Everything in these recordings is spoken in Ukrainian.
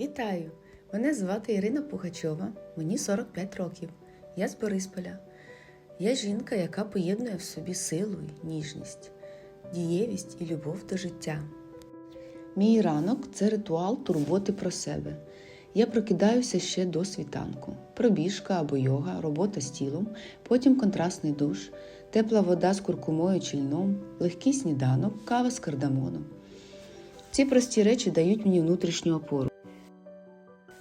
Вітаю! Мене звати Ірина Пугачова, мені 45 років. Я з Борисполя. Я жінка, яка поєднує в собі силу ніжність, дієвість і любов до життя. Мій ранок це ритуал турботи про себе. Я прокидаюся ще до світанку. Пробіжка або йога, робота з тілом, потім контрастний душ, тепла вода з куркумою чи льном, легкий сніданок, кава з кардамоном. Ці прості речі дають мені внутрішню опору.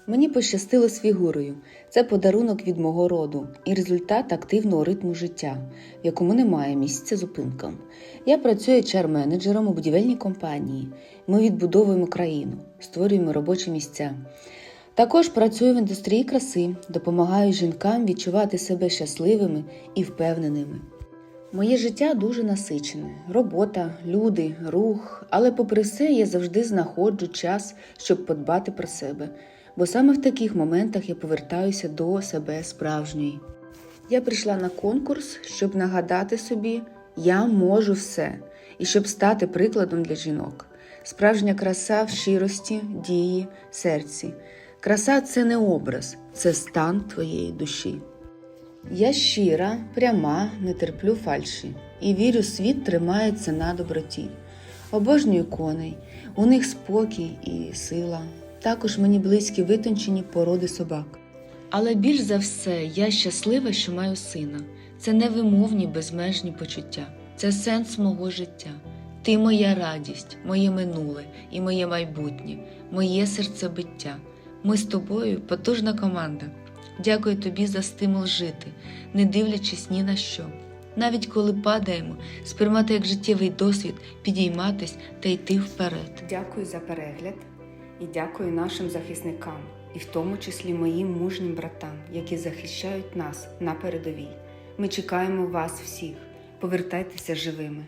Мені пощастило з фігурою. Це подарунок від мого роду і результат активного ритму життя, в якому немає місця зупинкам. Я працюю чар-менеджером у будівельній компанії. Ми відбудовуємо країну, створюємо робочі місця. Також працюю в індустрії краси, допомагаю жінкам відчувати себе щасливими і впевненими. Моє життя дуже насичене: робота, люди, рух, але попри все я завжди знаходжу час, щоб подбати про себе, бо саме в таких моментах я повертаюся до себе справжньої. Я прийшла на конкурс, щоб нагадати собі, я можу все, і щоб стати прикладом для жінок. Справжня краса в щирості, дії, серці. Краса це не образ, це стан твоєї душі. Я щира, пряма, не терплю фальші і вірю, світ тримається на доброті. Обожнюю коней, у них спокій і сила. Також мені близькі витончені породи собак. Але більш за все я щаслива, що маю сина. Це невимовні безмежні почуття, це сенс мого життя. Ти моя радість, моє минуле і моє майбутнє, моє серцебиття. Ми з тобою потужна команда. Дякую тобі за стимул жити, не дивлячись ні на що. Навіть коли падаємо, сприймати як життєвий досвід, підійматись та йти вперед. Дякую за перегляд і дякую нашим захисникам, і в тому числі моїм мужнім братам, які захищають нас на передовій. Ми чекаємо вас всіх. Повертайтеся живими.